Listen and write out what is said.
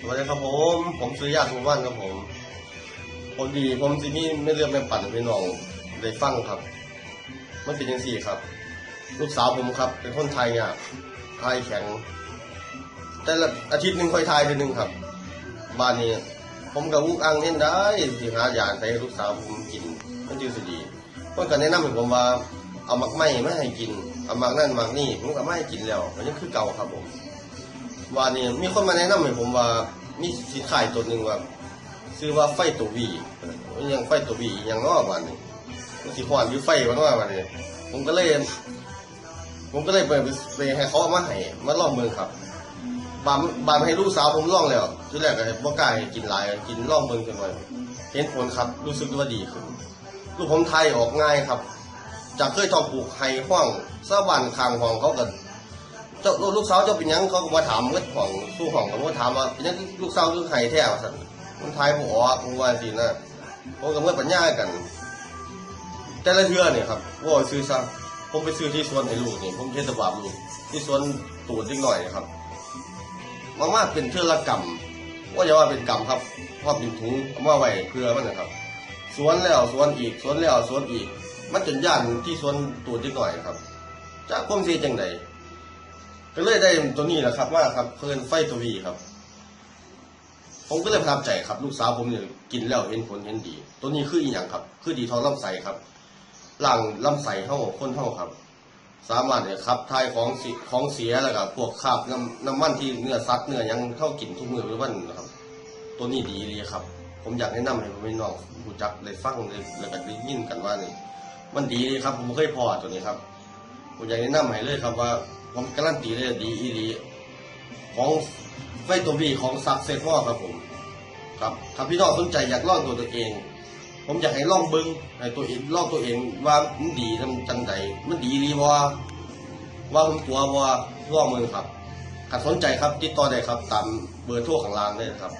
สวัสดีครับผม ผมซื้อยาทุกวันครับผมผมดีผมสิมีไม่เลือกไม่ปั่นพี่น้องได้ฟังครับ มันเป็นยังสี่ครับ ลูกสาวผมครับ เป็นคนไทยเนี่ยไทยแข็ง แต่ละอาทิตย์หนึ่งค่อยทายทีหนึ่งครับ บ้านนี้ ผมกับอุกอังเน้นได้สิหายาไปให้ลูกสาวผมกิน มันจึงสิดีเพิ่นก็แนะนำให้ผมว่าเอามักไม่ไม่ให้กินเอามักนั่นมักนี่ผมก็ไม่ให้กินแล้วมันยังคือเก่าครับผม ว่านี่มีคนมาแนะนำให้ผมว่ามีสินค้าตัวหนึ่งว่าชื่อว่าไฟตัววียังไฟตัววียังงอกวันนี้มันสิหวานยู่ไฟวันว่าวันนี้ผมก็เลยผมก็เลยไปไปให้เขามาให้มาลองเมืองครับบานบานให้ลูกสาวผมลองแล้วทีแรกก็บ่กล้าให้กินหลายกินลองเบิ่งจัน่อยเห็นผลครับ รู้สึกว่าดีขึ้นลูกผมไทยออกง่ายครับจากเคยต้องปลูกไห้ห้องสะบันคางห้องเขาก็เจ้าลูกสาวเจ้าเป็นยังเขาก็มาถามเมื่อของสู้ห้องเขาถามว่าเป็นยังลูกสาวคือไห้แท้ว่าซั่นคนไทยบ่ออกผมว่าสินะผมก็เมื่อปัญญากัน แต่ละเทือเนี่ยครับว่าซื้อซะผมไปซื้อที่สวนให้ลูกนี่ผมเทศบาลลูกที่สวนตูดนิดหน่อยนะครับมามากเป็นเทือละกรรมว่าอย่าว่าเป็นกรรมครับเพราะเป็นถุงเอามาไว้เพื่อมันนะครับ สวนแล้วสวนอีกสวนแล้วสวนอีก มันจนย่านที่สวนตัวนิดหน่อยครับจากความเสียจังใด ก็เลยได้ตัวนี้แหละครับว่าครับเพิ่นไฟตัววีครับ ผมก็เลยประทับใจครับ ลูกสาวผมเนี่ยกินแล้วเห็นผลเห็นดี ตัวนี้คืออีหยังครับ คือดีทอลำไส้ครับหลังลำไส้เฮาคนเฮาครับ สามารถเนี่ยครับทายของสิของเสียแล้วก็พวกคราบน้ำน้ำมันที่เนื้อสัตว์เนื้อยังเข้ากินทุกมือหรือวันนะครับ ตัวนี้ดีเลยครับ ผมอยากแนะนำให้พี่น้องผู้จักได้ฟังเลยแล้วก็ได้ยินกันว่านี่มันดีเลยครับ ผมเคยพอตัวนี้ครับ ผมอยากแนะนำให้เลยครับว่า ผมการันตีเลยดีอีดีของไฟตัวบีของซักเซฟอครับผม ครับถ้าพี่น้องสนใจอยากลองตัวตัวเอง ผมอยากให้ลองเบิ้งให้ตัวเองลองตัวเองว่ามันดีทำจังใดมันดีดีว่าว่าผมตัวว่าลองมือครับถ้าสนใจครับติดต่อได้ครับ ตามเบอร์โทรข้างล่างเลยครับ